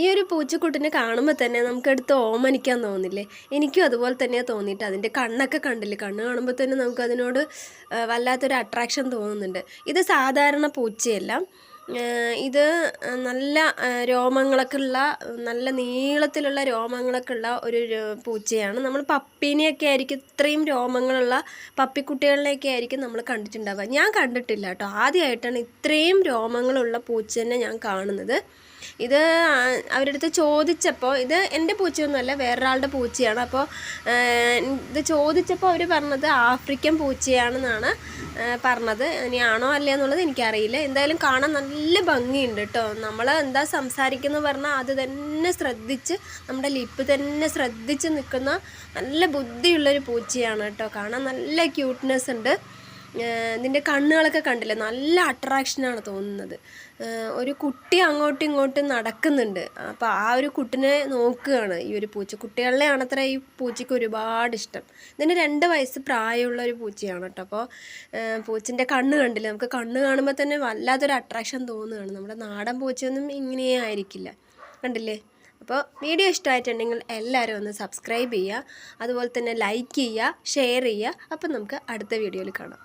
ഈ ഒരു പൂച്ചക്കുട്ടിനെ കാണുമ്പോൾ തന്നെ നമുക്ക് എടുത്ത് ഓമനിക്കാൻ തോന്നില്ലേ? എനിക്കും അതുപോലെ തന്നെയാണ് തോന്നിയിട്ട് അതിന്റെ കണ്ണൊക്കെ കണ്ടില്ലേ? കണ്ണ് കാണുമ്പോൾ തന്നെ നമുക്ക് അതിനോട് വല്ലാത്തൊരു അട്രാക്ഷൻ തോന്നുന്നുണ്ട്. ഇത് സാധാരണ പൂച്ചയല്ല. ഇത് നല്ല രോമങ്ങളൊക്കെ ഉള്ള നല്ല നീളത്തിലുള്ള രോമങ്ങളൊക്കെ ഉള്ള ഒരു പൂച്ചയാണ്. നമ്മൾ പപ്പീനെയൊക്കെ ആയിരിക്കും ഇത്രയും രോമങ്ങളുള്ള പപ്പിക്കുട്ടികളിനെയൊക്കെ ആയിരിക്കും നമ്മൾ കണ്ടിട്ടുണ്ടാവുക. ഞാൻ കണ്ടിട്ടില്ല കേട്ടോ. ആദ്യമായിട്ടാണ് ഇത്രയും രോമങ്ങളുള്ള പൂച്ചേനെ ഞാൻ കാണുന്നത്. ഇത് അവരുടെ അടുത്ത് ചോദിച്ചപ്പോൾ ഇത് എന്റെ പൂച്ചയൊന്നുമല്ല വേറൊരാളുടെ പൂച്ചയാണ്. അപ്പോൾ ഇത് ചോദിച്ചപ്പോൾ അവർ പറഞ്ഞത് ആഫ്രിക്കൻ പൂച്ചയാണെന്നാണ് പറഞ്ഞത്. പറഞ്ഞത് ഇനിയാണോ അല്ലേ എന്നുള്ളത് എനിക്കറിയില്ല. എന്തായാലും കാണാൻ നല്ല ഭംഗിയുണ്ട് കേട്ടോ നമ്മൾ എന്താ സംസാരിക്കുന്നത് പറഞ്ഞാൽ അത് തന്നെ ശ്രദ്ധിച്ച് നമ്മുടെ ലിപ്പ് തന്നെ ശ്രദ്ധിച്ച് നിൽക്കുന്ന നല്ല ബുദ്ധിയുള്ളൊരു പൂച്ചയാണ് കേട്ടോ കാണാൻ നല്ല ക്യൂട്ട്നെസ് ഉണ്ട് ഇതിന്റെ കണ്ണുകളൊക്കെ കണ്ടില്ല? നല്ല അട്രാക്ഷനാണ് തോന്നുന്നത്. ഒരു കുട്ടി അങ്ങോട്ടും ഇങ്ങോട്ടും നടക്കുന്നുണ്ട്. അപ്പോൾ ആ ഒരു കുട്ടിനെ നോക്കുകയാണ് ഈ ഒരു പൂച്ച. കുട്ടികളിലെ ആണത്ര ഈ പൂച്ചയ്ക്ക് ഒരുപാട് ഇഷ്ടം. ഇതിന് രണ്ട് വയസ്സ് പ്രായമുള്ള ഒരു പൂച്ചയാണ് കേട്ടോ അപ്പോൾ പൂച്ചന്റെ കണ്ണ് കണ്ടില്ല? നമുക്ക് കണ്ണ് കാണുമ്പോൾ തന്നെ വല്ലാത്തൊരു അട്രാക്ഷൻ തോന്നുകയാണ്. നമ്മുടെ നാടൻ പൂച്ചയൊന്നും ഇങ്ങനെ ആയിരിക്കില്ല. കണ്ടില്ലേ? അപ്പോൾ വീഡിയോ ഇഷ്ടമായിട്ടുണ്ടെങ്കിൽ എല്ലാവരും ഒന്ന് സബ്സ്ക്രൈബ് ചെയ്യുക. അതുപോലെ തന്നെ ലൈക്ക് ചെയ്യുക ഷെയർ ചെയ്യുക. അപ്പം നമുക്ക് അടുത്ത വീഡിയോയിൽ കാണാം.